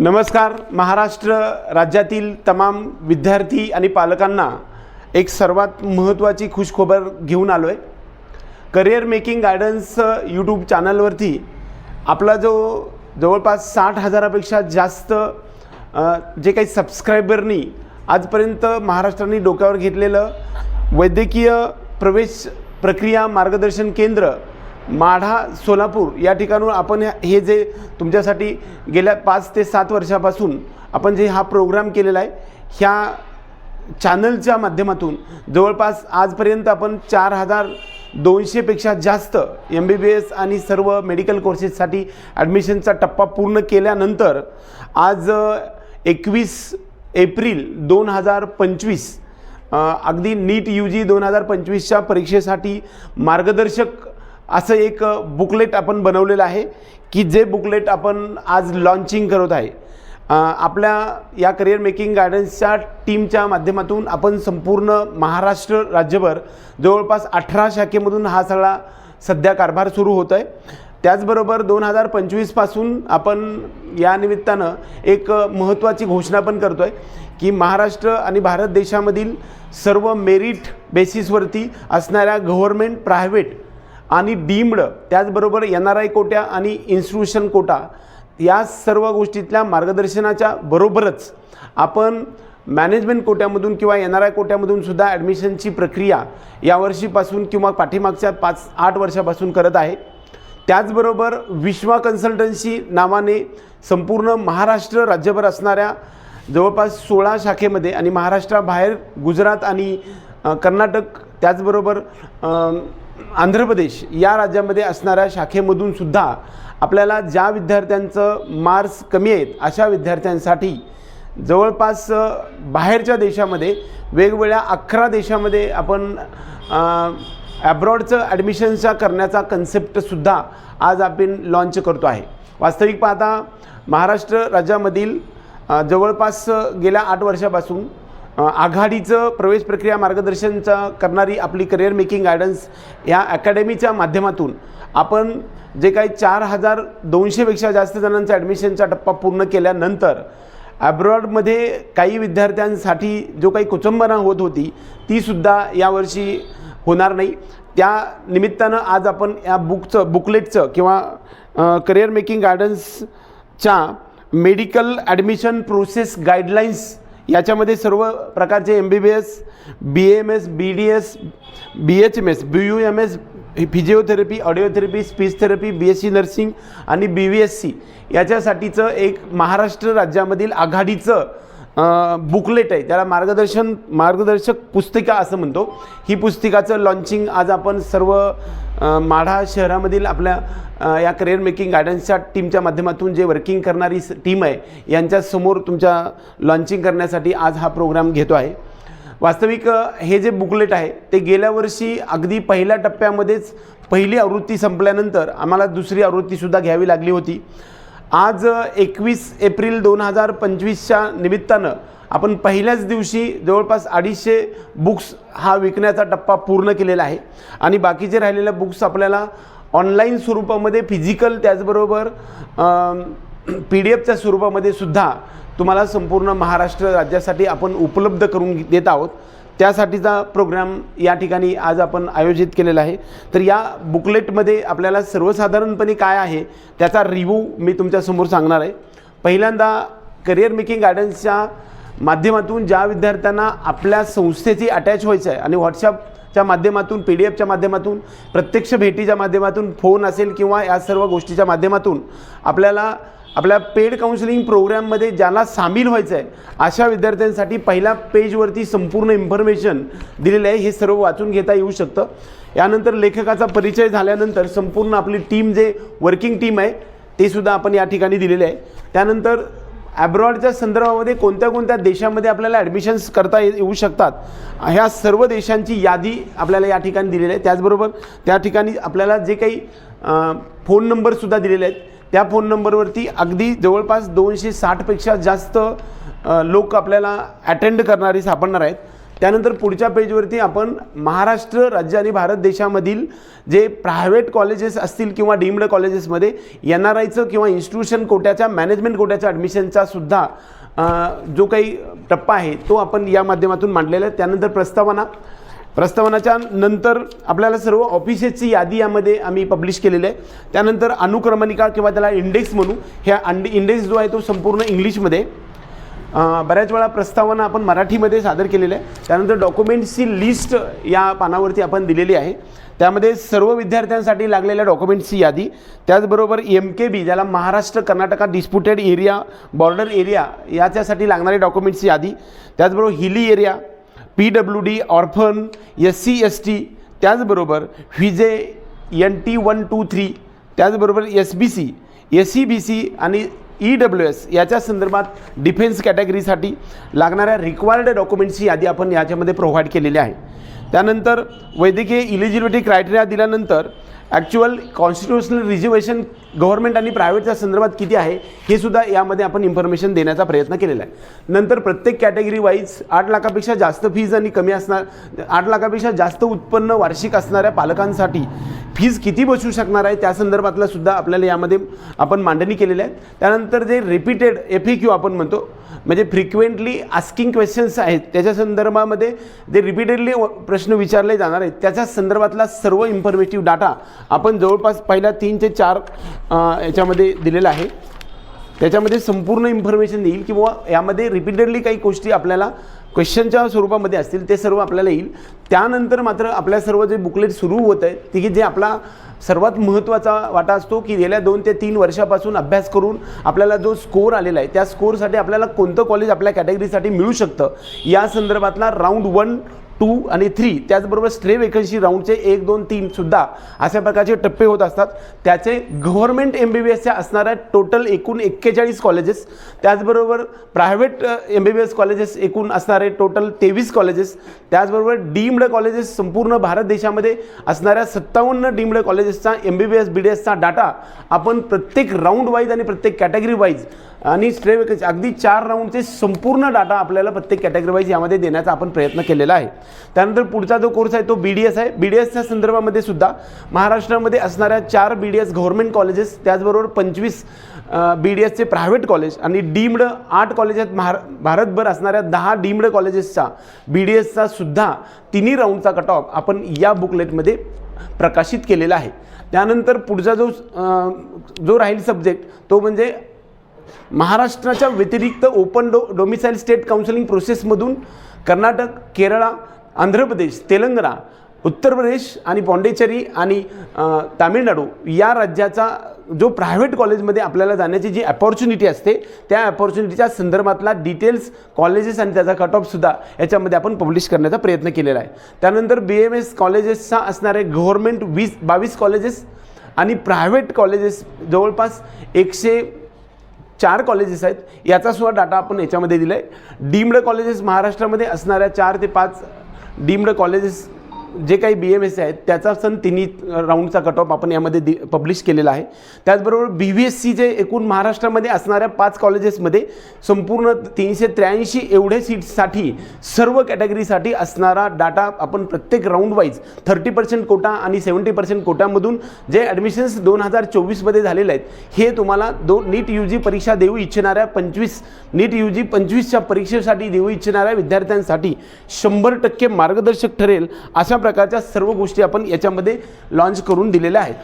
नमस्कार. महाराष्ट्र राज्यातील तमाम विद्यार्थी आणि पालकांना एक सर्वात महत्त्वाची खुशखबर घेऊन आलो आहे करिअर मेकिंग गायडन्स यूट्यूब चॅनलवरती आपला जो जवळपास साठ हजारापेक्षा जास्त जे काही सबस्क्रायबरनी आजपर्यंत महाराष्ट्राने डोक्यावर घेतलेलं वैद्यकीय प्रवेश प्रक्रिया मार्गदर्शन केंद्र माढा सोलापूर या ठिकाणून आपण हे जे तुमच्यासाठी गेल्या पाच ते सात वर्षापासून आपण जे हा प्रोग्राम केलेला आहे ह्या चॅनलच्या माध्यमातून जवळपास आजपर्यंत आपण चार हजार दोनशेपेक्षा जास्त एम बी बी एस आणि सर्व मेडिकल कोर्सेससाठी ॲडमिशनचा टप्पा पूर्ण केल्यानंतर आज एकवीस एप्रिल दोन हजार पंचवीस अगदी नीट यू जी दोन हजार पंचवीसच्या परीक्षेसाठी मार्गदर्शक असं एक बुकलेट आपण बनवलेलं आहे की जे बुकलेट आपण आज लॉन्चिंग करत आहे. आपल्या या करिअर मेकिंग गायडन्सच्या टीमच्या माध्यमातून आपण संपूर्ण महाराष्ट्र राज्यभर जवळपास अठरा शाखेमधून हा सगळा सध्या कारभार सुरू होत आहे. त्याचबरोबर दोन हजार पंचवीसपासून आपण या निमित्तानं एक महत्त्वाची घोषणा पण करतो आहे की महाराष्ट्र आणि भारत देशामधील सर्व मेरिट बेसिसवरती असणाऱ्या गव्हर्मेंट प्रायव्हेट आणि डीम्ड त्याचबरोबर एन आर आय कोट्या आणि इन्स्टिट्यूशन कोटा या सर्व गोष्टीतल्या मार्गदर्शनाच्या बरोबरच आपण मॅनेजमेंट कोट्यामधून किंवा एन आर आय कोट्यामधून सुद्धा ॲडमिशनची प्रक्रिया यावर्षीपासून किंवा पाठीमागच्या पाच आठ वर्षापासून करत आहे. त्याचबरोबर विश्वा कन्सल्टन्सी नावाने संपूर्ण महाराष्ट्र राज्यभर असणाऱ्या जवळपास सोळा शाखेमध्ये आणि महाराष्ट्राबाहेर गुजरात आणि कर्नाटक त्याचबरोबर आंध्र प्रदेश या राज्यामध्ये असणाऱ्या शाखेमधून सुद्धा आपल्याला ज्या विद्यार्थ्यांचं मार्क्स कमी आहेत अशा विद्यार्थ्यांसाठी जवळपास बाहेरच्या देशामध्ये वेगवेगळ्या अकरा देशामध्ये आपण ॲब्रॉडचं ॲडमिशनचा करण्याचा कन्सेप्टसुद्धा आज आपण लॉन्च करतो आहे. वास्तविक पाहता महाराष्ट्र राज्यामधील जवळपास गेल्या आठ वर्षापासून आघाडीचं प्रवेश प्रक्रिया मार्गदर्शनचा करणारी आपली करिअर मेकिंग गायडन्स या अकॅडमीच्या माध्यमातून आपण जे काही चार हजार दोनशेपेक्षा जास्त जणांचा ॲडमिशनचा टप्पा पूर्ण केल्यानंतर ॲब्रॉडमध्ये काही विद्यार्थ्यांसाठी जो काही कुचंबना होत होती तीसुद्धा यावर्षी होणार नाही. त्या निमित्तानं आज आपण या बुकचं बुकलेटचं किंवा करिअर मेकिंग गायडन्सच्या मेडिकल ॲडमिशन प्रोसेस गाईडलाईन्स याच्यामध्ये सर्व प्रकारचे M B B S B M S B D S B H M S B U M S physiotherapy audiotherapy speech therapy B S C nursing आणि B V S C याच्यासाठीचं एक महाराष्ट्र राज्यामधील आघाडीचं booklet आहे. त्याला मार्गदर्शन मार्गदर्शक पुस्तिका असं म्हणतो. ही पुस्तिकाचं लॉन्चिंग आज आपण सर्व माढा शहरामधील आपल्या या करिअर मेकिंग गायडन्सच्या टीमच्या माध्यमातून जे वर्किंग करणारी टीम आहे यांच्यासमोर तुमच्या लॉन्चिंग करण्यासाठी आज हा प्रोग्राम घेतो आहे. वास्तविक हे जे बुकलेट आहे ते गेल्या वर्षी अगदी पहिल्या टप्प्यामध्येच पहिली आवृत्ती संपल्यानंतर आम्हाला दुसरी आवृत्तीसुद्धा घ्यावी लागली होती. आज एकवीस एप्रिल दोन हजार पंचवीसच्या निमित्तानं आपण पहिल्याच दिवशी जवळपास अडीचशे बुक्स हा विकण्याचा टप्पा पूर्ण केलेला आहे. आणि बाकीचे राहिलेल्या बुक्स आपल्याला ऑनलाईन स्वरूपामध्ये फिजिकल त्याचबरोबर पी डी एफच्या स्वरूपामध्ये सुद्धा तुम्हाला संपूर्ण महाराष्ट्र राज्यासाठी आपण उपलब्ध करून देत आहोत. त्यासाठीचा प्रोग्राम या ठिकाणी आज आपण आयोजित केलेला आहे. तर या बुकलेटमध्ये आपल्याला सर्वसाधारणपणे काय आहे त्याचा रिव्ह्यू मी तुमच्यासमोर सांगणार आहे. पहिल्यांदा करिअर मेकिंग गायडन्सच्या माध्यमातून ज्या विद्यार्थ्यांना आपल्या संस्थेची अटॅच व्हायचं आहे आणि व्हॉट्सअपच्या माध्यमातून पी डी एफच्या माध्यमातून प्रत्यक्ष भेटीच्या माध्यमातून फोन असेल किंवा या सर्व गोष्टीच्या माध्यमातून आपल्याला आपल्या पेड काउन्सिलिंग प्रोग्राममध्ये ज्याला सामील व्हायचं आहे अशा विद्यार्थ्यांसाठी पहिल्या पेजवरती संपूर्ण इन्फॉर्मेशन दिलेलं आहे. हे सर्व वाचून घेता येऊ शकतं. यानंतर लेखकाचा परिचय झाल्यानंतर संपूर्ण आपली टीम जे वर्किंग टीम आहे ते सुद्धा आपण या ठिकाणी दिलेले आहे. त्यानंतर ॲब्रॉडच्या संदर्भामध्ये कोणत्या कोणत्या देशामध्ये आपल्याला ॲडमिशन्स करता ये- येऊ शकतात ह्या सर्व देशांची यादी आपल्याला या ठिकाणी दिलेली आहे. त्याचबरोबर त्या ठिकाणी आपल्याला जे काही फोन नंबरसुद्धा दिलेले आहेत. त्या फोन नंबरवरती अगदी जवळपास दोनशे साठपेक्षा जास्त लोक आपल्याला अटेंड करणारी सापडणार आहेत. त्यानंतर पुढच्या पेजवरती आपण महाराष्ट्र राज्य आणि भारत देशामधील जे प्रायव्हेट कॉलेजेस असतील किंवा डीम्ड कॉलेजेसमध्ये एन आर आयचं किंवा इन्स्टिट्यूशन कोट्याच्या मॅनेजमेंट कोट्याच्या ॲडमिशनचा सुद्धा जो काही टप्पा आहे तो आपण या माध्यमातून मांडलेला आहे. त्यानंतर प्रस्तावना प्रस्तावनाच्या नंतर आपल्याला सर्व ऑफिसेसची यादी यामध्ये आम्ही पब्लिश केलेली आहे. त्यानंतर अनुक्रमणिका किंवा त्याला इंडेक्स म्हणू ह्या अंडे इंडेक्स जो आहे तो संपूर्ण इंग्लिशमध्ये. बऱ्याच वेळा प्रस्तावना आपण मराठीमध्ये सादर केलेल्या आहे त्यानंतर डॉक्युमेंट्सची लिस्ट या पानावरती आपण दिलेली आहे. त्यामध्ये सर्व विद्यार्थ्यांसाठी लागलेल्या डॉक्युमेंट्सची यादी. त्याचबरोबर एम के बी ज्याला Maharashtra Karnataka disputed area border area याच्यासाठी लागणारे डॉक्युमेंट्सची यादी. त्याचबरोबर hilly area P W D orphan S C S T त्याचबरोबर VJ N T one two three त्याचबरोबर S B C S C B C आणि E W S याच्या संदर्भात डिफेन्स कॅटेगरीसाठी लागणाऱ्या रिक्वायर्ड डॉक्युमेंट्सची यादी आपण याच्यामध्ये प्रोव्हाइड केलेली आहे. त्यानंतर वैद्यकीय इलिजिबिलिटी क्रायटेरिया दिल्यानंतर ॲक्च्युअल कॉन्स्टिट्युशनल रिझर्वेशन गव्हर्नमेंट आणि प्रायव्हेटच्या संदर्भात किती आहे हे सुद्धा यामध्ये आपण इन्फॉर्मेशन देण्याचा प्रयत्न केलेला आहे. नंतर प्रत्येक कॅटेगरी वाईज आठ लाखापेक्षा जास्त फीज आणि कमी असणार आठ लाखापेक्षा जास्त उत्पन्न वार्षिक असणाऱ्या पालकांसाठी फीज किती बसू शकणार आहे त्या संदर्भातला सुद्धा आपल्याला यामध्ये आपण मांडणी केलेली आहे. त्यानंतर जे रिपीटेड एफ क्यू आपण म्हणतो म्हणजे फ्रिक्वेंटली आस्किंग क्वेश्चन्स आहेत त्याच्या संदर्भामध्ये जे रिपीटेडली प्रश्न विचारले जाणार आहेत त्याच्या संदर्भातला सर्व इन्फॉर्मेटिव्ह डाटा आपण जवळपास पहिल्या तीन ते चार याच्यामध्ये दिलेलं आहे. त्याच्यामध्ये संपूर्ण इन्फॉर्मेशन येईल किंवा यामध्ये रिपीटेडली काही गोष्टी आपल्याला क्वेश्चनच्या स्वरूपामध्ये असतील ते सर्व आपल्याला येईल. त्यानंतर मात्र आपल्या सर्व जे बुकलेट सुरू होत आहे ती की जे आपला सर्वात महत्त्वाचा वाटा असतो की गेल्या दोन ते तीन वर्षापासून अभ्यास करून आपल्याला जो स्कोर आलेला आहे त्या स्कोरसाठी आपल्याला कोणतं कॉलेज आपल्या कॅटेगरीसाठी मिळू शकतं? या संदर्भातला राऊंड वन टू आणि थ्री त्याचबरोबर स्ट्रे वेकन्सी राऊंडचे एक दोन तीन सुद्धा अशा प्रकारचे टप्पे होत असतात. त्याचे गव्हर्नमेंट एम बी बी एसच्या असणाऱ्या टोटल एकूण एक्केचाळीस कॉलेजेस त्याचबरोबर private M B B S colleges एकूण असणारे टोटल तेवीस कॉलेजेस त्याचबरोबर डीम्ड कॉलेजेस संपूर्ण भारत देशामध्ये असणाऱ्या सत्तावन्न deemed कॉलेजेसचा M B B S B D एसचा data आपण प्रत्येक राऊंड वाईज आणि प्रत्येक कॅटेगरी वाईज आणि स्ट्रे वेकन्सी अगदी चार राऊंडचे संपूर्ण डाटा आपल्याला प्रत्येक कॅटेगरी वाईज यामध्ये देण्याचा आपण प्रयत्न केलेला आहे. त्यानंतर पुढचा जो कोर्स आहे तो बी डी एस आहे. बी डी एसच्या संदर्भामध्ये सुद्धा महाराष्ट्रामध्ये असणाऱ्या चार B D S government colleges त्याचबरोबर पंचवीस बी डी एसचे प्रायव्हेट कॉलेज आणि डीम्ड आठ कॉलेज आहेत. महारा भारतभर असणाऱ्या दहा डीम्ड कॉलेजेसचा बी डी एसचा सुद्धा तिन्ही राऊंडचा कट ऑफ आपण या बुकलेटमध्ये प्रकाशित केलेला आहे. त्यानंतर पुढचा जो जो राहील सब्जेक्ट तो म्हणजे महाराष्ट्राच्या व्यतिरिक्त ओपन डो डोमिसाईल स्टेट काउन्सिलिंग प्रोसेसमधून कर्नाटक केरळा आंध्र प्रदेश तेलंगणा उत्तर प्रदेश आणि पॉंडेचेरी आणि तामिळनाडू या राज्याचा जो प्रायव्हेट कॉलेजमध्ये आपल्याला जाण्याची जी अपॉर्च्युनिटी असते त्या अपॉर्च्युनिटीच्या संदर्भातला डिटेल्स कॉलेजेस आणि त्याचा कट ऑफसुद्धा याच्यामध्ये आपण पब्लिश करण्याचा प्रयत्न केलेला आहे. त्यानंतर बी एम एस कॉलेजेसचा असणारे गव्हर्मेंट वीस बावीस कॉलेजेस आणि प्रायव्हेट कॉलेजेस जवळपास एकशे चार कॉलेजेस आहेत. याचा सुद्धा डाटा आपण याच्यामध्ये दिला आहे डीम्ड कॉलेजेस महाराष्ट्रामध्ये असणाऱ्या चार ते पाच डीम्ड कॉलेजेस जे काही बी एम एस आहेत त्याचा सण तिन्ही राऊंडचा कट ऑफ आपण यामध्ये दि पब्लिश केलेला आहे. त्याचबरोबर बी व्ही एस सी जे एकूण महाराष्ट्रामध्ये असणाऱ्या पाच कॉलेजेसमध्ये संपूर्ण तीनशे त्र्याऐंशी एवढे सीट्ससाठी सर्व कॅटेगरीसाठी असणारा डाटा आपण प्रत्येक round wise thirty percent quota आणि सेवन्टी पर्सेंट कोटामधून जे ॲडमिशन्स दोन हजार चोवीसमध्ये झालेले आहेत हे तुम्हाला दो नीट यू जी परीक्षा देऊ इच्छिणाऱ्या पंचवीस नीट यू जी पंचवीसच्या परीक्षेसाठी देऊ इच्छिणाऱ्या विद्यार्थ्यांसाठी शंभर टक्के मार्गदर्शक ठरेल अशा प्रकारच्या सर्व गोष्टी आपण याच्यामध्ये लॉन्च करून दिलेल्या आहेत.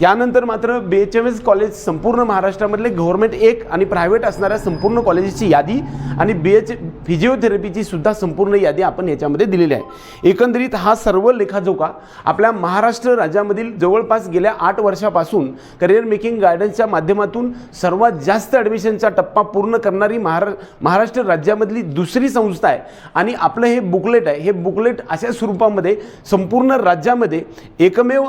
यानंतर मात्र B H M S college संपूर्ण महाराष्ट्रामधले गव्हर्नमेंट एक आणि प्रायव्हेट असणाऱ्या संपूर्ण कॉलेजेसची यादी आणि बी एच फिजिओथेरपीची सुद्धा संपूर्ण यादी आपण याच्यामध्ये दिलेली आहे. एकंदरीत हा सर्व लेखाजोखा आपल्या महाराष्ट्र राज्यामधील जवळपास गेल्या आठ वर्षापासून करिअर मेकिंग गायडन्सच्या माध्यमातून सर्वात जास्त ॲडमिशनचा टप्पा पूर्ण करणारी महारा महाराष्ट्र राज्यामधली दुसरी संस्था आहे. आणि आपलं हे बुकलेट आहे हे बुकलेट अशा स्वरूपामध्ये संपूर्ण राज्यामध्ये एकमेव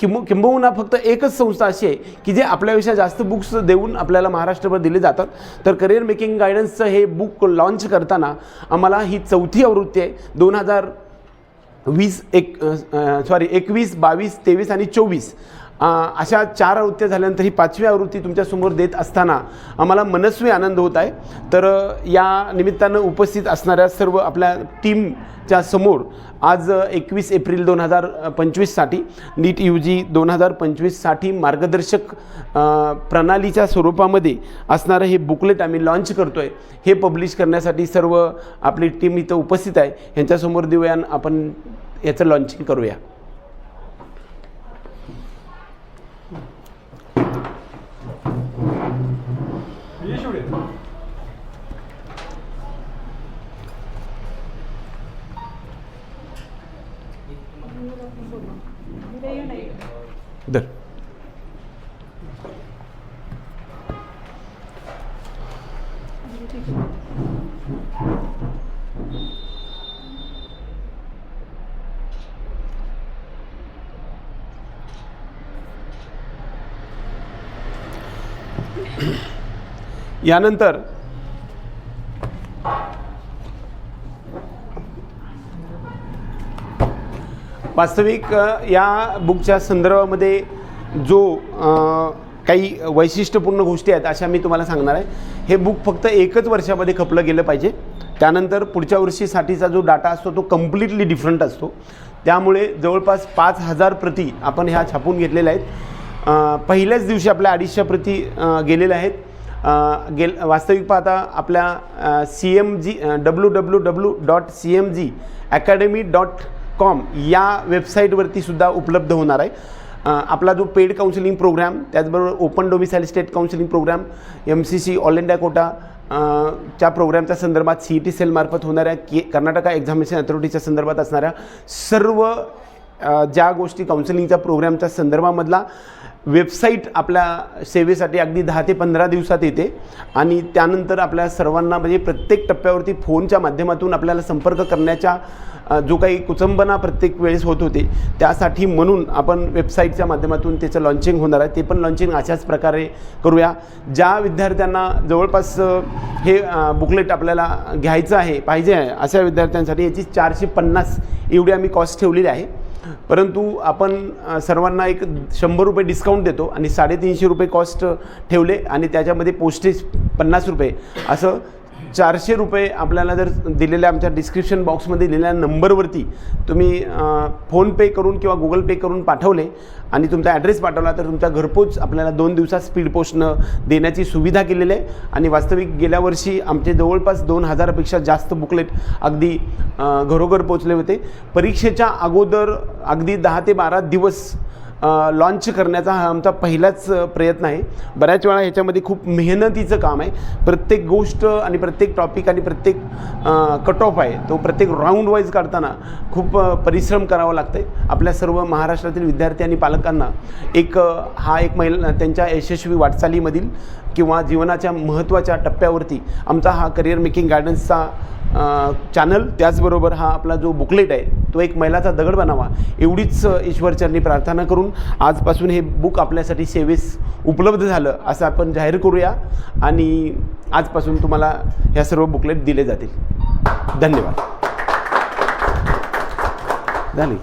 किंब किंबहुना फक्त एकच संस्था अशी आहे की जे आपल्यापेक्षा जास्त बुक्स देऊन आपल्याला महाराष्ट्रभर दिले जातात. तर करिअर मेकिंग गायडन्सचं हे बुक लॉन्च करताना आम्हाला ही चौथी आवृत्ती आहे. दोन हजार वीस एक सॉरी एकवीस बावीस तेवीस आणि चोवीस. अशा चार आवृत्त्या झाल्यानंतर ही पाचवी आवृत्ती तुमच्यासमोर देत असताना आम्हाला मनस्वी आनंद होत आहे. तर या निमित्तानं उपस्थित असणाऱ्या सर्व आपल्या टीमच्या समोर आज एकवीस एप्रिल दोन हजार पंचवीससाठी नीट यू जी दोन हजार पंचवीससाठी मार्गदर्शक प्रणालीच्या स्वरूपामध्ये असणारं हे बुकलेट आम्ही लॉन्च करतो आहे हे पब्लिश करण्यासाठी सर्व आपली टीम इथं उपस्थित आहे. ह्यांच्यासमोर देऊया आपण याचं लॉन्चिंग करूया. यानंतर वास्तविक या बुकच्या संदर्भामध्ये जो काही वैशिष्ट्यपूर्ण गोष्टी आहेत अशा मी तुम्हाला सांगणार आहे. हे बुक फक्त एकच वर्षामध्ये खपलं गेलं पाहिजे. त्यानंतर पुढच्या वर्षीसाठीचा जो डाटा असतो तो कम्प्लिटली डिफरंट असतो. त्यामुळे जवळपास पाच हजार प्रती आपण ह्या छापून घेतलेल्या आहेत. पहिल्याच दिवशी आपल्या अडीचशे प्रती गेलेल्या आहेत. गेल वास्तविक पाहता आपल्या C M G W W W dot C M G academy dot com या वेबसाईटवरती सुद्धा उपलब्ध होणार आहे. आपला जो पेड काउन्सिलिंग प्रोग्राम त्याचबरोबर open domicile state counselling programme M C C all India quota च्या प्रोग्रामच्या संदर्भात सी ई टी सेलमार्फत होणाऱ्या के कर्नाटका एक्झामिनेशन अथॉरिटीच्या संदर्भात असणाऱ्या सर्व ज्या गोष्टी काउन्सिलिंगच्या प्रोग्रामच्या संदर्भामधला वेबसाईट आपल्या सेवेसाठी अगदी दहा ते पंधरा दिवसात येते. आणि त्यानंतर आपल्या सर्वांना म्हणजे प्रत्येक टप्प्यावरती फोनच्या माध्यमातून आपल्याला संपर्क करण्याच्या जो काही कुचंबना प्रत्येक वेळेस होत होते त्यासाठी म्हणून आपण वेबसाईटच्या माध्यमातून त्याचं लॉन्चिंग होणार आहे. ते पण लॉन्चिंग अशाच प्रकारे करूया. ज्या विद्यार्थ्यांना जवळपास हे बुकलेट आपल्याला घ्यायचं आहे पाहिजे आहे अशा विद्यार्थ्यांसाठी याची चारशे पन्नास एवढी आम्ही कॉस्ट ठेवलेली आहे. परंतु आपण सर्वांना एक शंभर रुपये डिस्काउंट देतो आणि साडेतीनशे रुपये कॉस्ट ठेवले आणि त्याच्यामध्ये पोस्टेज पन्नास रुपये. असं चारशे रुपये आपल्याला जर दिलेल्या आमच्या डिस्क्रिप्शन बॉक्समध्ये दिलेल्या नंबरवरती तुम्ही फोनपे करून किंवा गुगल पे करून पाठवले आणि तुमचा ॲड्रेस पाठवला तर तुमच्या घरपोच आपल्याला दोन दिवसात स्पीड पोस्टनं देण्याची सुविधा केलेली आहे. आणि वास्तविक गेल्या वर्षी आमचे जवळपास दोन हजारापेक्षा जास्त बुकलेट अगदी घरोघर पोचले होते. परीक्षेच्या अगोदर अगदी दहा ते बारा दिवस लॉन्च करण्याचा हा आमचा पहिलाच प्रयत्न आहे. बऱ्याच वेळा ह्याच्यामध्ये खूप मेहनतीचं काम आहे. प्रत्येक गोष्ट आणि प्रत्येक टॉपिक आणि प्रत्येक कट ऑफ आहे. तो प्रत्येक राऊंड वाईज काढताना खूप परिश्रम करावा लागतं आहे आपल्या सर्व महाराष्ट्रातील विद्यार्थी आणि पालकांना एक हा एक महिला त्यांच्या यशस्वी वाटचालीमधील किंवा जीवनाच्या महत्त्वाच्या टप्प्यावरती आमचा हा करिअर मेकिंग गायडन्सचा चॅनल त्याचबरोबर हा आपला जो बुकलेट आहे तो एक मैलाचा दगड बनावा एवढीच ईश्वरचरणी प्रार्थना करून आजपासून हे बुक आपल्यासाठी सेवेस उपलब्ध झालं असं आपण जाहीर करूया आणि आजपासून तुम्हाला ह्या सर्व बुकलेट दिले जातील. धन्यवाद. झाले.